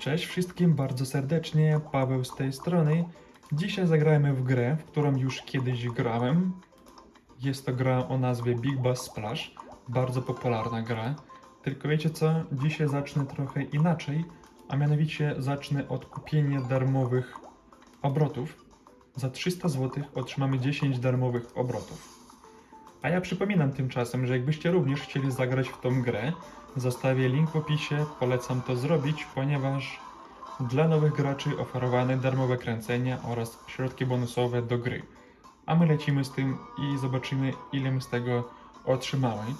Cześć wszystkim, bardzo serdecznie, Paweł z tej strony. Dzisiaj zagrajmy w grę, w którą już kiedyś grałem. Jest to gra o nazwie Big Bass Splash, bardzo popularna gra. Tylko wiecie co, dzisiaj zacznę trochę inaczej, a mianowicie zacznę od kupienia darmowych obrotów. Za 300 zł otrzymamy 10 darmowych obrotów. A ja przypominam tymczasem, że jakbyście również chcieli zagrać w tą grę, zostawię link w opisie, polecam to zrobić, ponieważ dla nowych graczy oferowane darmowe kręcenia oraz środki bonusowe do gry. A my lecimy z tym i zobaczymy ile my z tego otrzymamy.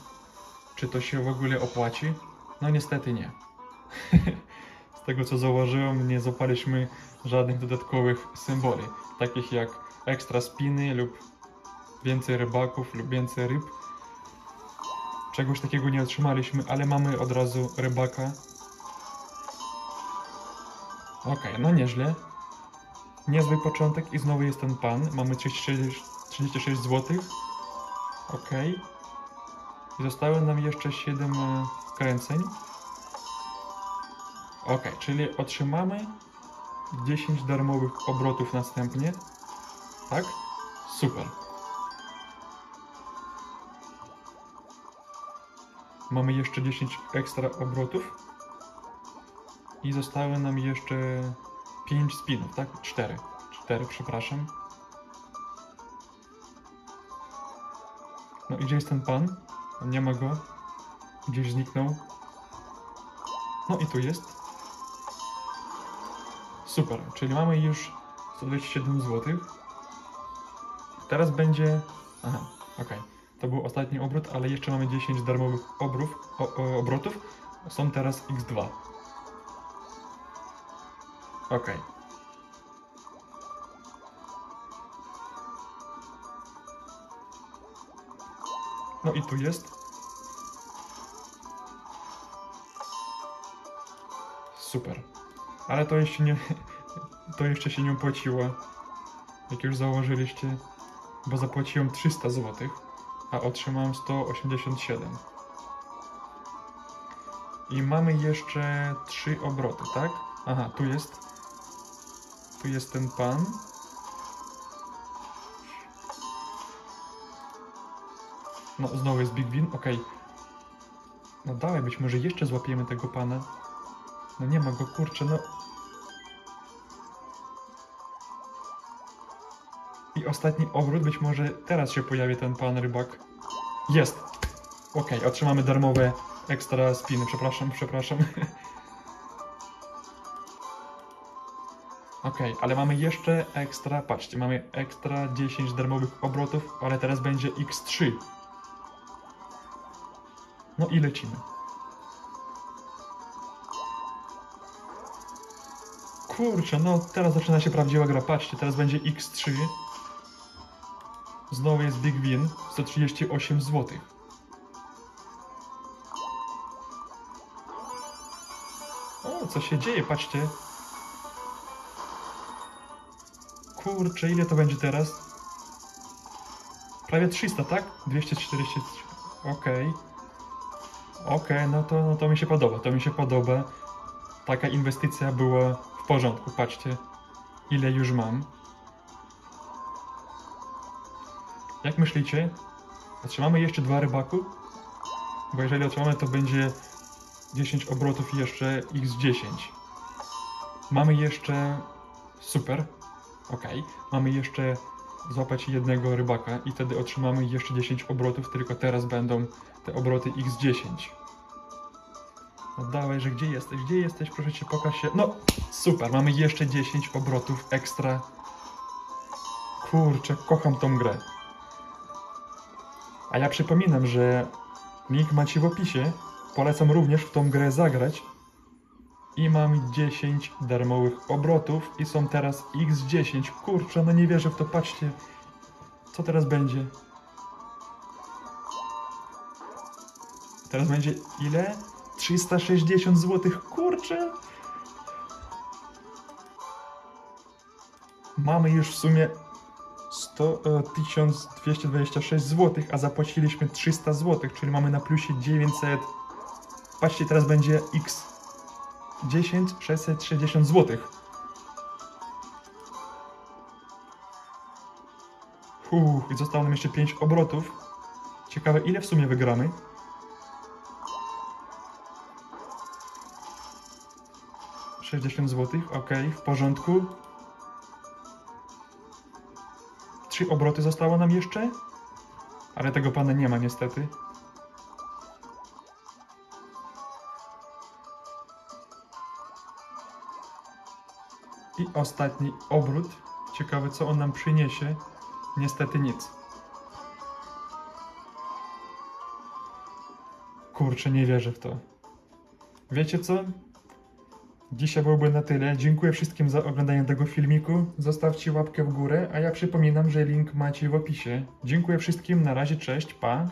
Czy to się w ogóle opłaci? No niestety nie. z tego co zauważyłem, nie zapaliśmy żadnych dodatkowych symboli, takich jak ekstra spiny lub więcej rybaków lub więcej ryb. Czegoś takiego nie otrzymaliśmy, ale mamy od razu rybaka. Okej, no nieźle. Niezły początek i znowu jest ten pan. Mamy 36, 36 zł. Okej. I zostały nam jeszcze 7 e, kręceń. Okej, czyli otrzymamy 10 darmowych obrotów następnie. Tak? Super. Mamy jeszcze 10 ekstra obrotów. I zostały nam jeszcze 5 spinów, tak? 4. 4, przepraszam. No i gdzie jest ten pan? Nie ma go. Gdzieś zniknął. No i tu jest. Super, czyli mamy już 127 zł. Teraz będzie... Aha, okej. To był ostatni obrót, ale jeszcze mamy 10 darmowych obrów, o, o, obrotów. Są teraz x2. Okej. No i tu jest. Super. Ale to jeszcze nie... To jeszcze się nie opłaciło. Jak już założyliście. Bo zapłaciłem 300 zł, a otrzymałem 187. I mamy jeszcze 3 obroty, tak? Aha, tu jest. Tu jest ten pan. No, znowu jest Big Win, okej. No dawaj, być może jeszcze złapiemy tego pana. No nie ma go, kurczę, no. I ostatni obrót, być może teraz się pojawi ten pan rybak. Jest! Okej, otrzymamy darmowe ekstra spiny, przepraszam, przepraszam. Okej, ale mamy jeszcze ekstra, patrzcie, mamy ekstra 10 darmowych obrotów, ale teraz będzie x3. No i lecimy. Kurczę, no teraz zaczyna się prawdziwa gra, patrzcie, teraz będzie x3. Znowu jest Big Win, 138 zł. O, co się dzieje, patrzcie. Kurczę, ile to będzie teraz? Prawie 300, tak? 243. Okej. Okej, no, to, no to mi się podoba, to mi się podoba. Taka inwestycja była w porządku, patrzcie. Ile już mam. Jak myślicie? Otrzymamy jeszcze dwa rybaku? Bo jeżeli otrzymamy, to będzie 10 obrotów i jeszcze x10. Mamy jeszcze... Super. Ok. Mamy jeszcze złapać jednego rybaka i wtedy otrzymamy jeszcze 10 obrotów, tylko teraz będą te obroty x10. No dawaj, że gdzie jesteś? Gdzie jesteś? Proszę cię, pokaż się. No, super, mamy jeszcze 10 obrotów ekstra. Kurczę, kocham tą grę. A ja przypominam, że link macie w opisie. Polecam również w tą grę zagrać. I mam 10 darmowych obrotów i są teraz x10. Kurczę, no nie wierzę w to, patrzcie. Co teraz będzie? Teraz będzie ile? 360 zł. Kurczę. Mamy już w sumie 100, e, 1226 zł, a zapłaciliśmy 300 zł, czyli mamy na plusie 900. Patrzcie, teraz będzie X. 10 660 zł. Uff, i zostało nam jeszcze 5 obrotów. Ciekawe, ile w sumie wygramy. Sześćdziesiąt zł, ok, w porządku. Trzy obroty zostało nam jeszcze, ale tego pana nie ma niestety. I ostatni obrót. Ciekawe, co on nam przyniesie. Niestety nic. Kurczę, nie wierzę w to. Wiecie co? Dzisiaj byłoby na tyle. Dziękuję wszystkim za oglądanie tego filmiku. Zostawcie łapkę w górę, a ja przypominam, że link macie w opisie. Dziękuję wszystkim, na razie, cześć, pa.